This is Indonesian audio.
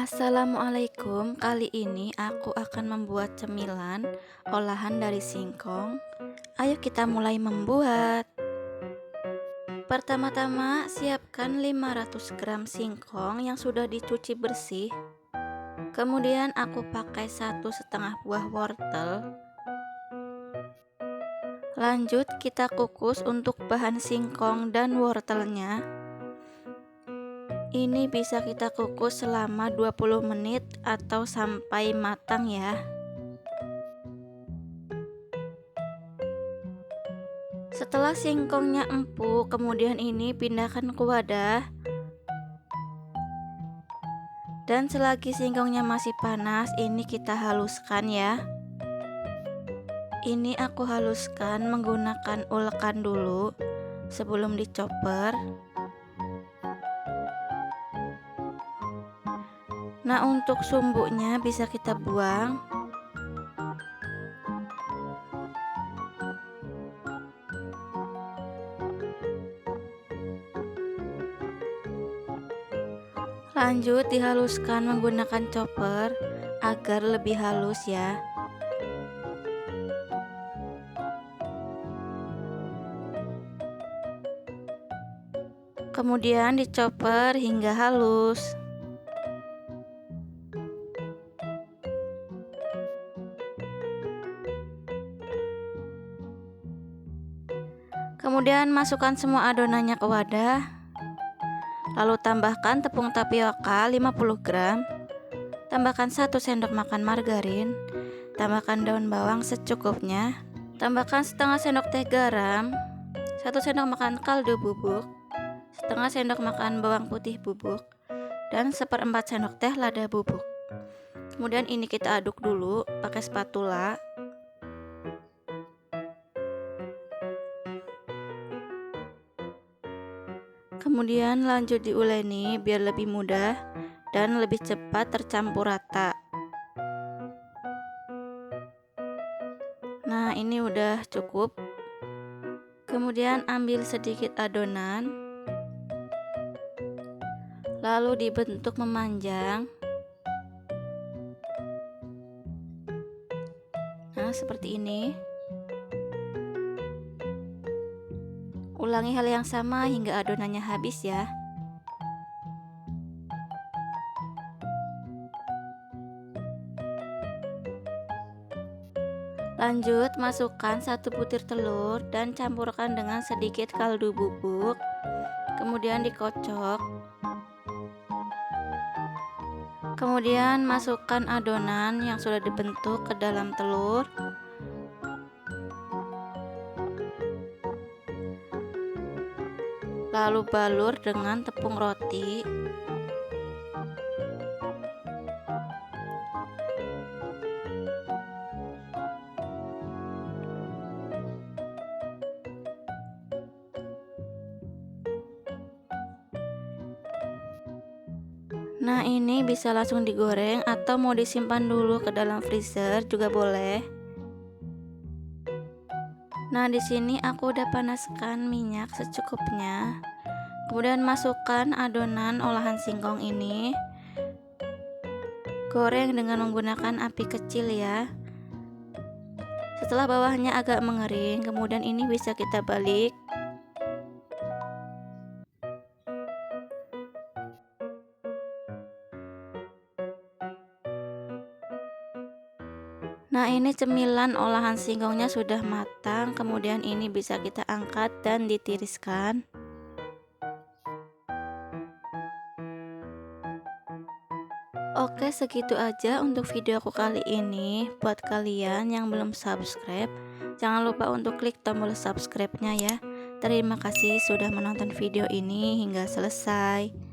Assalamualaikum, kali ini aku akan membuat cemilan olahan dari singkong. Ayo kita mulai membuat. Pertama-tama siapkan 500 gram singkong yang sudah dicuci bersih. Kemudian aku pakai satu setengah buah wortel. Lanjut kita kukus untuk bahan singkong dan wortelnya. Ini bisa kita kukus selama 20 menit atau sampai matang ya. Setelah singkongnya empuk, kemudian ini pindahkan ke wadah. Dan selagi singkongnya masih panas, ini kita haluskan ya. Ini aku haluskan menggunakan ulekan dulu sebelum dicoper. Nah, untuk sumbuknya bisa kita buang. Lanjut dihaluskan menggunakan chopper agar lebih halus ya. Kemudian dicoper hingga halus. Kemudian masukkan semua adonannya ke wadah. Lalu tambahkan tepung tapioka 50 gram. Tambahkan 1 sendok makan margarin. Tambahkan daun bawang secukupnya. Tambahkan setengah sendok teh garam. 1 sendok makan kaldu bubuk. Setengah sendok makan bawang putih bubuk. Dan seperempat sendok teh lada bubuk. Kemudian ini kita aduk dulu pakai spatula Kemudian lanjut diuleni biar lebih mudah dan lebih cepat tercampur rata. Nah, ini udah cukup. Kemudian ambil sedikit adonan. Lalu dibentuk memanjang. Nah, seperti ini. Ulangi hal yang sama hingga adonannya habis ya. Lanjut, masukkan satu butir telur dan campurkan dengan sedikit kaldu bubuk. Kemudian dikocok. Kemudian masukkan adonan yang sudah dibentuk ke dalam telur. Lalu balur dengan tepung roti. Nah ini bisa langsung digoreng atau mau disimpan dulu ke dalam freezer juga boleh Nah, di sini aku udah panaskan minyak secukupnya. Kemudian masukkan adonan olahan singkong ini. Goreng dengan menggunakan api kecil ya. Setelah bawahnya agak mengering, kemudian ini bisa kita balik Nah ini cemilan olahan singkongnya sudah matang Kemudian ini bisa kita angkat dan ditiriskan. Oke segitu aja untuk video aku kali ini. Buat kalian yang belum subscribe Jangan lupa untuk klik tombol subscribe nya ya. Terima kasih sudah menonton video ini hingga selesai